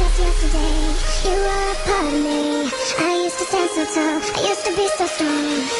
just yesterday. You were a part of me. I used to stand so tall. I used to be so strong.